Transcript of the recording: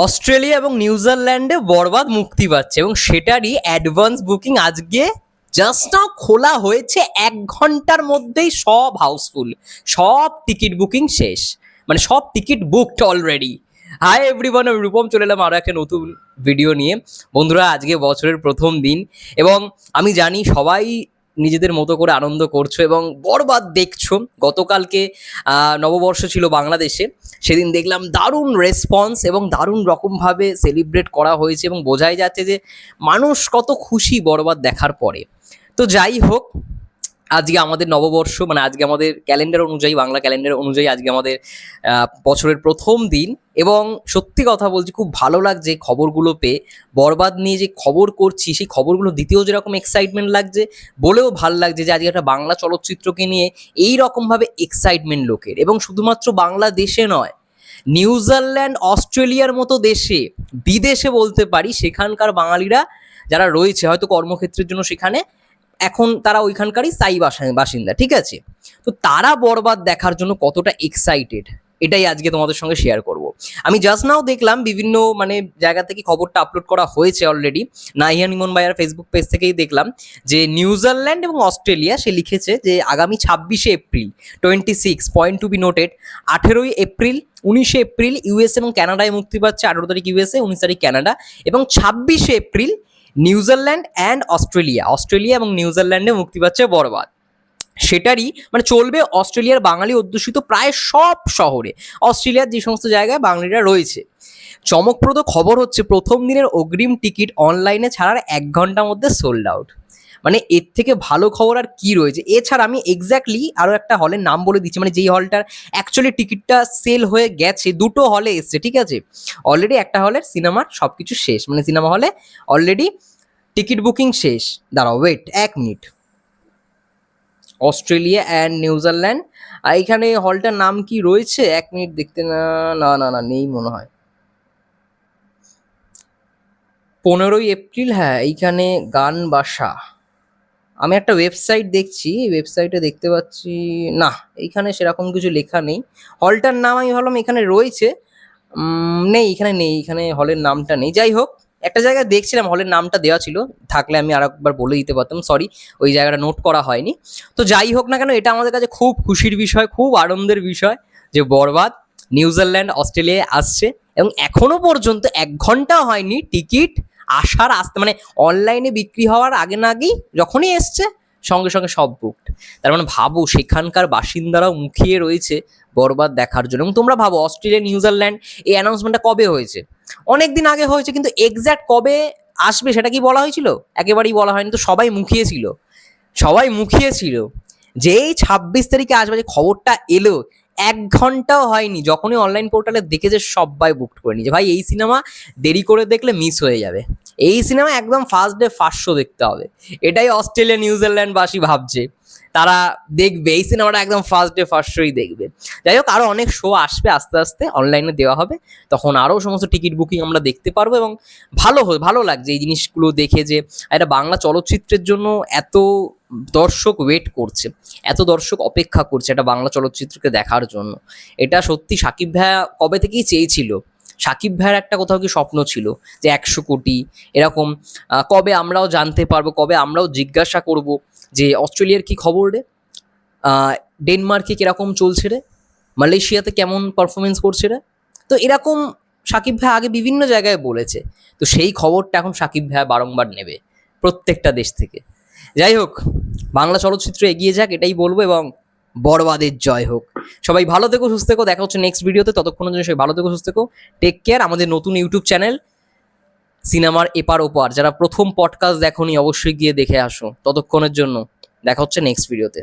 Australia এবং নিউজিল্যান্ডে বরবাদ মুক্তি পাচ্ছে এবং সেটারই অ্যাডভান্স বুকিং আজকে জাস্ট নাও খোলা হয়েছে এক ঘণ্টার মধ্যেই সব হাউসফুল সব টিকিট বুকিং শেষ মানে সব ticket booked already hi everyone আমি রূপম, চলে এলাম আরও একটা নতুন ভিডিও নিয়ে। বন্ধুরা, আজকে বছরের প্রথম দিন এবং আমি জানি সবাই নিজেদের মতো করে আনন্দ করছ এবং বরবাদ দেখছ। গতকালকে নববর্ষ ছিল বাংলাদেশে। সেদিন দেখলাম দারুণ রেসপন্স এবং দারুণ রকমভাবে সেলিব্রেট করা হয়েছে এবং বোঝাই যাচ্ছে যে মানুষ কত খুশি বরবাদ দেখার পরে। তো যাই হোক আজকে আমাদের নববর্ষ মানে আজকে আমাদের ক্যালেন্ডার অনুযায়ী, বাংলা ক্যালেন্ডার অনুযায়ী আজকে আমাদের বছরের প্রথম দিন। এবং সত্যি কথা বলছি, খুব ভালো লাগছে খবরগুলো পেয়ে। বরবাদ নিয়ে যে খবর করছি, সেই খবরগুলো দিতেও যেরকম এক্সাইটমেন্ট লাগছে, বলেও ভালো লাগছে যে আজকে একটা বাংলা চলচ্চিত্রকে নিয়ে এই রকমভাবে এক্সাইটমেন্ট লোকের। এবং শুধুমাত্র বাংলাদেশে নয়, নিউজিল্যান্ড, অস্ট্রেলিয়ার মতো দেশে, বিদেশে বলতে পারি, সেখানকার বাঙালিরা যারা রয়েছে, হয়তো কর্মক্ষেত্রের জন্য সেখানে এখন তারা ওইখানকারই বাসা- বাসিন্দা, ঠিক আছে? তো তারা বরবাদ দেখার জন্য কতটা এক্সাইটেড এটাই আজকে তোমাদের সঙ্গে শেয়ার করব। আমি জাস্ট নাও দেখলাম বিভিন্ন মানে জায়গা থেকে খবরটা আপলোড করা হয়েছে অলরেডি নাহিয়া নিমন ভাইয়ার ফেসবুক পেজ থেকেই দেখলাম যে নিউজিল্যান্ড এবং অস্ট্রেলিয়া, সে লিখেছে যে আগামী ছাব্বিশে April twenty six point to be noted আঠেরোই এপ্রিল, উনিশে এপ্রিল ইউএস এবং কানাডায় মুক্তি পাচ্ছে, আঠেরো তারিখ ইউএসএ উনিশ তারিখ কানাডা এবং ছাব্বিশে April New Zealand and Australia. Australia এবং নিউজিল্যান্ডে মুক্তি পাচ্ছে বরবাদ। সেটারই মানে চলবে অস্ট্রেলিয়ার বাঙালি অধ্যুষিত প্রায় সব শহরে। অস্ট্রেলিয়ার যে সমস্ত জায়গায় বাঙালিরা রয়েছে। চমকপ্রদ খবর হচ্ছে প্রথম দিনের অগ্রিম টিকিট অনলাইনে ছাড়ার এক ঘণ্টার মধ্যে সোল্ড আউট মানে এর থেকে ভালো খবর আর কি রয়েছে? এছাড়া আমি এক্স্যাক্টলি আরও একটা হলের নাম বলে দিচ্ছি মানে যেই হলটার অ্যাকচুয়ালি টিকিটটা সেল হয়ে গেছে, দুটো হলে এসছে, ঠিক আছে? অলরেডি একটা হলের সিনেমার সব কিছু শেষ মানে সিনেমা হলে অলরেডি টিকিট বুকিং শেষ। দাঁড়াও ওয়েট এক minute Australia and New Zealand আর এখানে হলটার নাম কি রয়েছে? এক মিনিট দেখতে না না না না, নেই মনে হয়। পনেরোই এপ্রিল হ্যাঁ এইখানে গান বাসা আমি একটা ওয়েবসাইট দেখছি ওয়েবসাইটে দেখতে পাচ্ছি, না, এইখানে সেরকম কিছু লেখা নেই। হলটার নাম আমি ভাবলাম এখানে রয়েছে। নেই, এখানে নেই, এখানে হলের নামটা নেই। যাই হোক, একটা জায়গায় দেখছিলাম হলের নামটা দেওয়া ছিল। থাকলে আমি আর একবার বলে দিতে পারতাম সরি ওই জায়গাটা নোট করা হয়নি। তো যাই হোক না কেন, এটা আমাদের কাছে খুব খুশির বিষয়, খুব আনন্দের বিষয় যে বরবাদ নিউজিল্যান্ড, অস্ট্রেলিয়ায় আসছে এবং এখনও পর্যন্ত এক ঘণ্টা হয়নি টিকিট আসার আসতে মানে অনলাইনে বিক্রি হওয়ার আগে না আগেই যখনই এসছে, সঙ্গে সঙ্গে সব বুকড তার মানে ভাবো, সেখানকার বাসিন্দারাও মুখিয়ে রয়েছে বরবাদ দেখার জন্য। এবং তোমরা ভাবো, অস্ট্রেলিয়া, নিউজিল্যান্ড, এই অ্যানাউন্সমেন্টটা কবে হয়েছে? অনেক দিন আগে হয়েছে, কিন্তু এক্স্যাক্ট কবে আসবে সেটা কি বলা হয়েছিল? একেবারেই বলা হয়নি, তো সবাই মুখিয়েছিল সবাই মুখিয়েছিল যেই ছাব্বিশ তারিখে আসবে, যে খবরটা এলো, এক ঘন্টাও হয়নি। যখনই অনলাইন পোর্টালে দেখেছে সবাই বুক করে নিয়েছে। ভাই, এই সিনেমা দেরি করে দেখলে মিস হয়ে যাবে। এই সিনেমা একদম ফার্স্ট ডে ফার্স্ট শো দেখতে হবে। এটাই অস্ট্রেলিয়া, নিউজিল্যান্ডবাসী ভাবছে। তারা দেখবে, এই সিনেমাটা একদম ফার্স্ট ডে ফার্স্ট শোই দেখবে। যাই হোক আরও অনেক শো আসবে আস্তে আস্তে অনলাইনে দেওয়া হবে। তখন আরও সমস্ত টিকিট বুকিং আমরা দেখতে পারব এবং ভালো ভালো লাগছে এই জিনিসগুলো দেখে যে একটা বাংলা চলচ্চিত্রের জন্য এত দর্শক ওয়েট করছে, এত দর্শক অপেক্ষা করছে একটা বাংলা চলচ্চিত্রকে দেখার জন্য। এটা সত্যি সাকিব ভাইয়া কবে থেকেই চেয়েছিল সাকিব ভাইয়ের একটা কোথাও কি স্বপ্ন ছিল যে একশো কোটি, এরকম কবে আমরাও জানতে পারব, কবে আমরাও জিজ্ঞাসা করব যে অস্ট্রেলিয়ার কি খবর রে? ডেনমার্কে কীরকম চলছে রে? মালয়েশিয়াতে কেমন পারফরমেন্স করছে রে? তো এরকম সাকিব ভাই আগে বিভিন্ন জায়গায় বলেছে। তো সেই খবরটা এখন সাকিব ভাই বারংবার নেবে প্রত্যেকটা দেশ থেকে। যাই হোক, বাংলা চলচ্চিত্র এগিয়ে যাক, এটাই বলব এবং বড়বাদের জয় হোক। সবাই ভালো থেকো, সুস্থ থেকো। দেখা হচ্ছে নেক্সট ভিডিওতে ততক্ষণের জন্য সবাই ভালো থেকো, সুস্থ থেকো। টেক কেয়ার আমাদের নতুন ইউটিউব চ্যানেল সিনেমার এপার ওপার। যারা প্রথম পডকাস্ট দেখোনি, অবশ্যই গিয়ে দেখে আসো। ততক্ষণের জন্য দেখা হচ্ছে নেক্সট ভিডিওতে